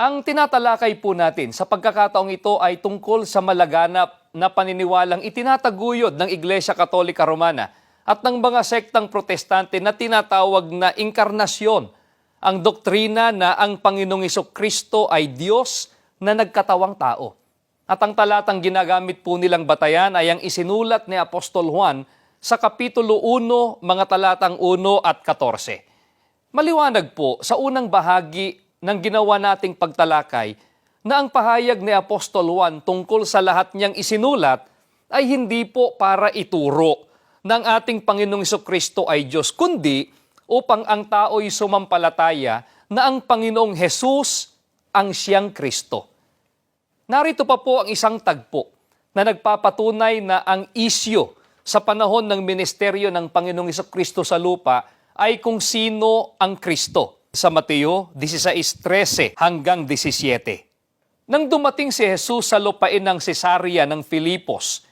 Ang tinatalakay po natin sa pagkakataong ito ay tungkol sa malaganap na paniniwalang itinataguyod ng Iglesia Katolika Romana at ng mga sektang protestante na tinatawag na inkarnasyon, ang doktrina na ang Panginoong Kristo ay Diyos na nagkatawang tao. At ang talatang ginagamit po nilang batayan ay ang isinulat ni Apostol Juan sa Kapitulo 1, mga talatang 1 at 14. Maliwanag po sa unang bahagi ng ginawa nating pagtalakay na ang pahayag ni Apostol Juan tungkol sa lahat niyang isinulat ay hindi po para ituro ng ating Panginoong Kristo ay Diyos, kundi upang ang tao'y sumampalataya na ang Panginoong Hesus ang siyang Kristo. Narito pa po ang isang tagpo na nagpapatunay na ang isyo sa panahon ng ministeryo ng Panginoong Kristo sa lupa ay kung sino ang Kristo. Sa Mateo 16.13 hanggang 17. Nang dumating si Jesus sa lupain ng Cesarea ng Filipos,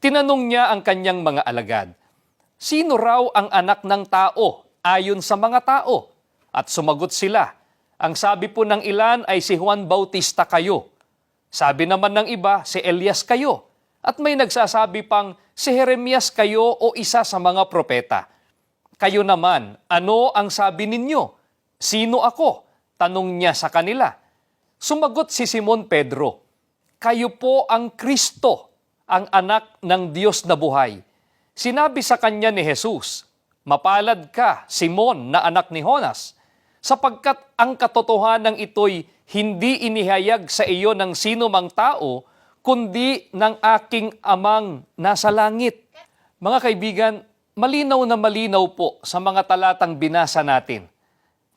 tinanong niya ang kanyang mga alagad, Sino raw ang anak ng tao ayon sa mga tao? At sumagot sila, Ang sabi po ng ilan ay si Juan Bautista kayo. Sabi naman ng iba, si Elias kayo. At may nagsasabi pang, si Jeremias kayo o isa sa mga propeta. Kayo naman, ano ang sabi ninyo? Sino ako? Tanong niya sa kanila. Sumagot si Simon Pedro, Kayo po ang Kristo, ang anak ng Diyos na buhay. Sinabi sa kanya ni Jesus, Mapalad ka, Simon, na anak ni Jonas, sapagkat ang katotohanan ito'y hindi inihayag sa iyo ng sino mang tao, kundi ng aking amang nasa langit. Mga kaibigan, malinaw na malinaw po sa mga talatang binasa natin.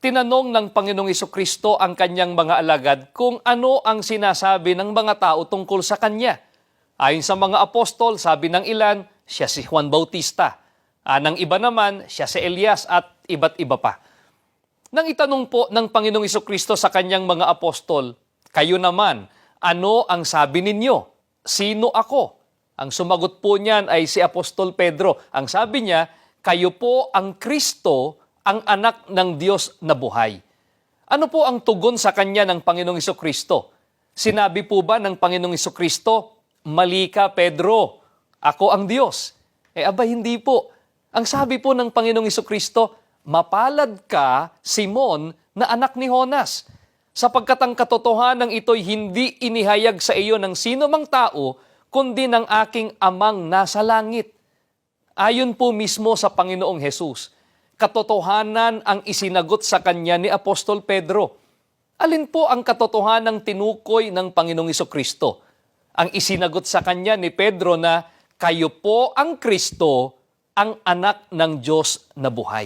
Tinanong ng Panginoong Kristo ang kanyang mga alagad kung ano ang sinasabi ng mga tao tungkol sa kanya. Ayon sa mga apostol, sabi ng ilan, siya si Juan Bautista. Anang iba naman, siya si Elias at iba't iba pa. Nang itanong po ng Panginoong Kristo sa kanyang mga apostol, kayo naman, ano ang sabi ninyo? Sino ako? Ang sumagot po niyan ay si Apostol Pedro. Ang sabi niya, kayo po ang Kristo, ang anak ng Diyos na buhay. Ano po ang tugon sa kanya ng Panginoong Kristo? Sinabi po ba ng Panginoong Kristo, Mali ka, Pedro, ako ang Diyos. Eh aba, hindi po. Ang sabi po ng Panginoong Kristo, mapalad ka, Simon, na anak ni Jonas, sapagkat ang katotohanan ito'y hindi inihayag sa iyo ng sino mang tao, kundi ng aking amang nasa langit. Ayon po mismo sa Panginoong Hesus, katotohanan ang isinagot sa kanya ni Apostol Pedro. Alin po ang katotohanan tinukoy ng Panginoong Kristo? Ang isinagot sa kanya ni Pedro na kayo po ang Kristo, ang anak ng Diyos na buhay.